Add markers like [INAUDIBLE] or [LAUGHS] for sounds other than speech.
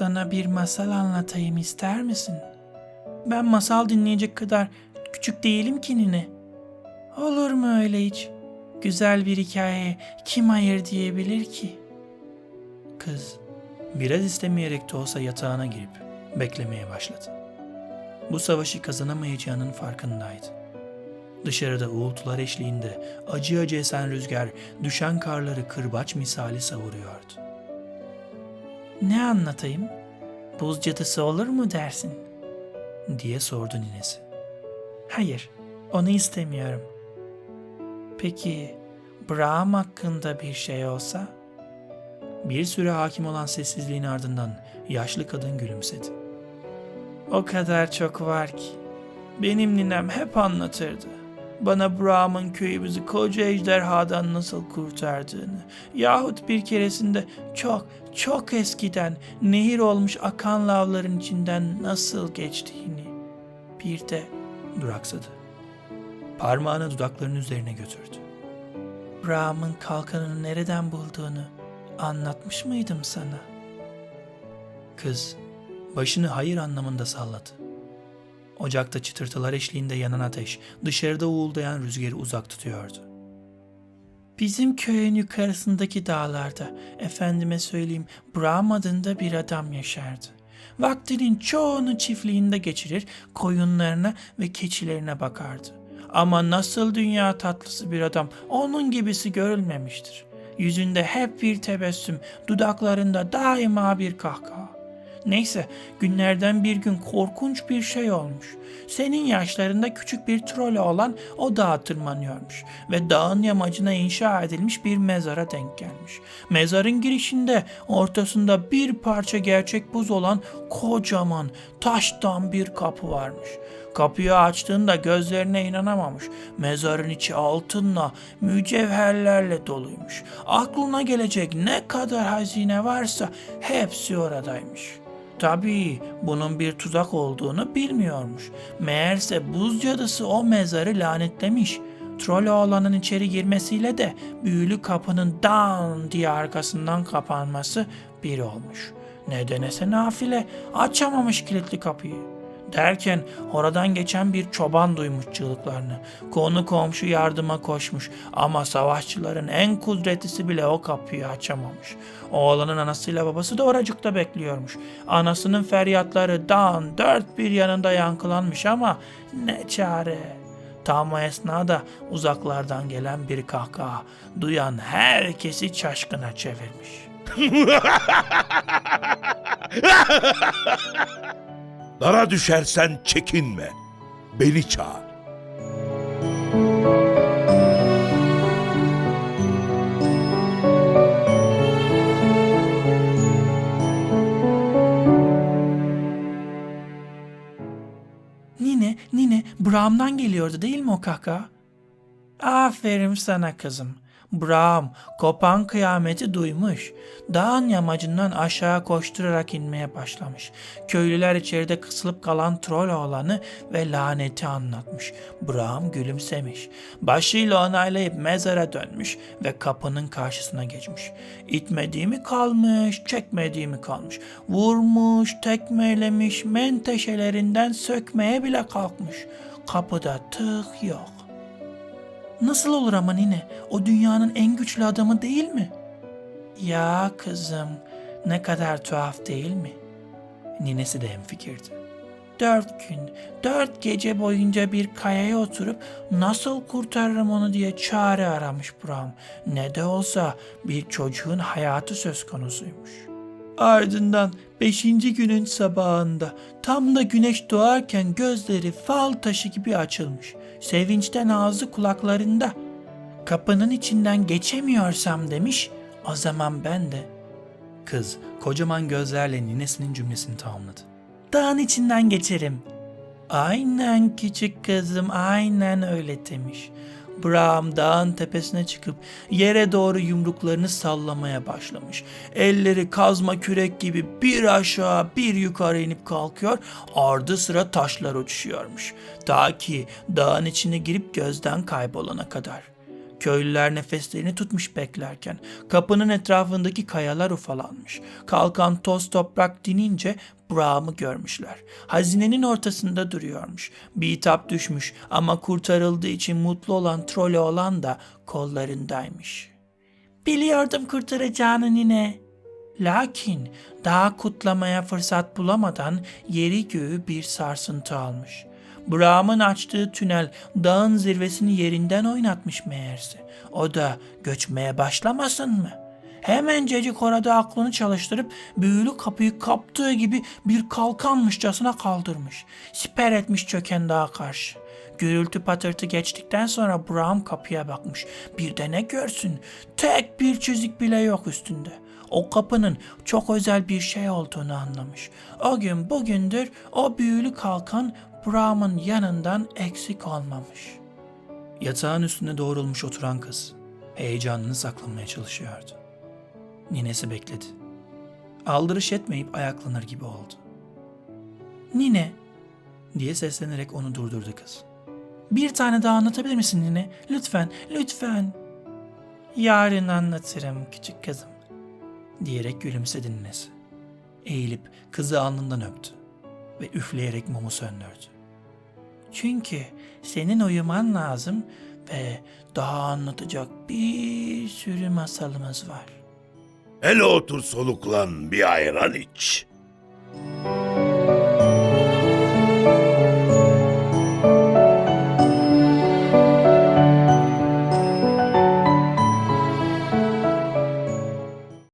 Sana bir masal anlatayım ister misin? Ben masal dinleyecek kadar küçük değilim ki nine. Olur mu öyle hiç? Güzel bir hikayeye kim hayır diyebilir ki? Kız biraz istemeyerek de olsa yatağına girip beklemeye başladı. Bu savaşı kazanamayacağının farkındaydı. Dışarıda uğultular eşliğinde acı acı esen rüzgar düşen karları kırbaç misali savuruyordu. Ne anlatayım? Buz cadısı olur mu dersin? diye sordu ninesi. Hayır, onu istemiyorum. Peki, Brahm hakkında bir şey olsa? Bir süre hakim olan sessizliğin ardından yaşlı kadın gülümsedi. O kadar çok var ki. Benim ninem hep anlatırdı. Bana Brahm'ın köyümüzü koca ejderhadan nasıl kurtardığını yahut bir keresinde çok çok eskiden nehir olmuş akan lavların içinden nasıl geçtiğini bir de duraksadı. Parmağını dudaklarının üzerine götürdü. Brahm'ın kalkanını nereden bulduğunu anlatmış mıydım sana? Kız başını hayır anlamında salladı. Ocakta çıtırtılar eşliğinde yanan ateş, dışarıda uğuldayan rüzgarı uzak tutuyordu. Bizim köyün yukarısındaki dağlarda, efendime söyleyeyim, Brahm adında bir adam yaşardı. Vaktinin çoğunu çiftliğinde geçirir, koyunlarına ve keçilerine bakardı. Ama nasıl dünya tatlısı bir adam, onun gibisi görülmemiştir. Yüzünde hep bir tebessüm, dudaklarında daima bir kahkaha. Neyse günlerden bir gün korkunç bir şey olmuş. Senin yaşlarında küçük bir trole olan o dağa tırmanıyormuş ve dağın yamacına inşa edilmiş bir mezara denk gelmiş. Mezarın girişinde ortasında bir parça gerçek buz olan kocaman taştan bir kapı varmış. Kapıyı açtığında gözlerine inanamamış. Mezarın içi altınla, mücevherlerle doluymuş. Aklına gelecek ne kadar hazine varsa hepsi oradaymış. Tabii bunun bir tuzak olduğunu bilmiyormuş. Meğerse buz cadısı o mezarı lanetlemiş. Trolloğlanın içeri girmesiyle de büyülü kapının dan diye arkasından kapanması bir olmuş. Ne denese nafile açamamış kilitli kapıyı. Derken oradan geçen bir çoban duymuş çığlıklarını. Konu komşu yardıma koşmuş ama savaşçıların en kudretlisi bile o kapıyı açamamış. Oğlanın anasıyla babası da oracıkta bekliyormuş. Anasının feryatları dağın dört bir yanında yankılanmış ama ne çare. Tam o esnada uzaklardan gelen bir kahkaha duyan herkesi şaşkına çevirmiş. [LAUGHS] Dara düşersen çekinme. Beni çağır. Nine, Nine, Braham'dan geliyordu değil mi o kahkaha? Aferin sana kızım. Braham, kopan kıyameti duymuş. Dağın yamacından aşağı koşturarak inmeye başlamış. Köylüler içeride kısılıp kalan troll oğlanı ve laneti anlatmış. Braham gülümsemiş. Başıyla onaylayıp mezara dönmüş ve kapının karşısına geçmiş. İtmediğimi kalmış, çekmediğimi kalmış. Vurmuş, tekmelemiş, menteşelerinden sökmeye bile kalkmış. Kapıda tık yok. Nasıl olur ama nine? O dünyanın en güçlü adamı değil mi? Ya kızım, ne kadar tuhaf değil mi? Ninesi de hemfikirdi. Dört gün, dört gece boyunca bir kayaya oturup nasıl kurtarırım onu diye çare aramış Bram. Ne de olsa bir çocuğun hayatı söz konusuymuş. Ardından beşinci günün sabahında tam da güneş doğarken gözleri fal taşı gibi açılmış. Sevinçten ağzı kulaklarında. Kapının içinden geçemiyorsam demiş. O zaman ben de. Kız kocaman gözlerle ninesinin cümlesini tamamladı. Dağın içinden geçerim. Aynen küçük kızım aynen öyle demiş. Bram dağın tepesine çıkıp yere doğru yumruklarını sallamaya başlamış. Elleri kazma kürek gibi bir aşağı bir yukarı inip kalkıyor, ardı sıra taşlar uçuşuyormuş. Ta ki dağın içine girip gözden kaybolana kadar. Köylüler nefeslerini tutmuş beklerken kapının etrafındaki kayalar ufalanmış. Kalkan toz toprak dinince Braum'u görmüşler. Hazinenin ortasında duruyormuş. Bitap düşmüş ama kurtarıldığı için mutlu olan trole olan da kollarındaymış. Biliyordum kurtaracağını nine. Lakin daha kutlamaya fırsat bulamadan yeri göğü bir sarsıntı almış. Braum'un açtığı tünel dağın zirvesini yerinden oynatmış meğerse. O da göçmeye başlamasın mı? Hemencecik orada aklını çalıştırıp büyülü kapıyı kaptığı gibi bir kalkanmışçasına kaldırmış. Siper etmiş çöken dağa karşı. Gürültü patırtı geçtikten sonra Braum kapıya bakmış. Bir de ne görsün? Tek bir çizik bile yok üstünde. O kapının çok özel bir şey olduğunu anlamış. O gün bugündür o büyülü kalkan Braum'un yanından eksik olmamış. Yatağın üstüne doğrulmuş oturan kız heyecanını saklamaya çalışıyordu. Ninesi bekledi. Aldırış etmeyip ayaklanır gibi oldu. Nine diye seslenerek onu durdurdu kız. Bir tane daha anlatabilir misin Nine? Lütfen, lütfen. Yarın anlatırım küçük kızım diyerek gülümsedi ninesi. Eğilip kızı alnından öptü ve üfleyerek mumu söndürdü. Çünkü senin uyuman lazım ve daha anlatacak bir sürü masalımız var. Hele otur soluklan bir ayran iç.